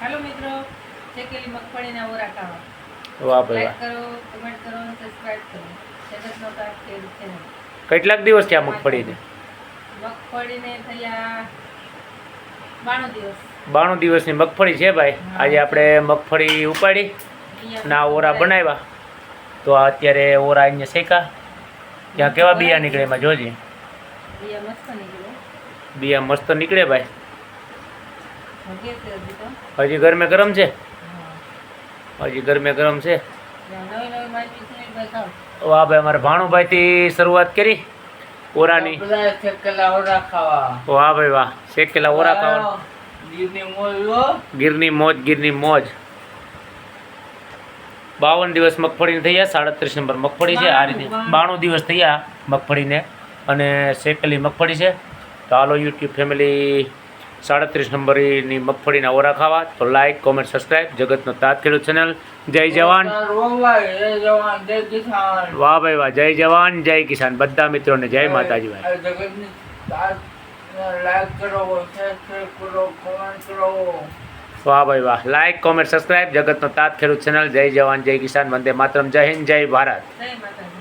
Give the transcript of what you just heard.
હાલો મિત્રો શેકેલી મગફળીના ઓરા ખાવા. વાહ ભાઈ લાઈક કરો કમેન્ટ કરો સબસ્ક્રાઇબ કરો. જગતનો કાક ખેડૂત ચેનલ કેટલાક દિવસ થયા મગફળીને? મગફળીને થયા બાણું દિવસ. બાણું દિવસની મગફળી છે ભાઈ. આજે આપણે મગફળી ઉપાડી ના ઓરા બનાવ્યા. તો આ અત્યારે ઓરા અહીંયા શેકા. ત્યાં કેવા બિયા નીકળે એમાં જોજે. બિયા મસ્ત નીકળે. બિયા મસ્ત નીકળે ભાઈ. હજી ગરમે ગરમ છે? હજી ગરમે ગરમ છે? વાહ ભાઈ અમારે ભાણુભાઈથી શરૂઆત કરી. ઓરાની. વાહ ભાઈ વાહ. શેકેલા ઓરા ખાવા. ગીરની મોજ ગીરની મોજ બાવન દિવસ મગફળીને થયા સાડત્રીસ નંબર મગફળી છે. આ રીતે બાણું દિવસ થયા મગફળીને. અને શેકેલી મગફળી છે. તો હાલો યુટ્યુબ ફેમિલી સાડત્રીસ નંબરની મગફળીના ઓરા ખાવા તો લાઈક કોમેન્ટ સબસ્ક્રાઈબ જગતનો તાત ખેડૂત ચેનલ જય જવાન. રોવાય જય જવાન જય કિસાન વાહ ભાઈ વાહ જય જવાન જય કિસાન. બધા મિત્રોને જય માતાજી ભાઈ આ જગતની તાત લાઈક કરો શેર શેર કરો કોમેન્ટ કરો. વાહ ભાઈ વાહ. લાઈક કોમેન્ટ સબસ્ક્રાઈબ જગતનો તાત ખેડૂત ચેનલ જય જવાન જય કિસાન. વંદે માતરમ. જય હિન્દ જય ભારત. જય માતાજી.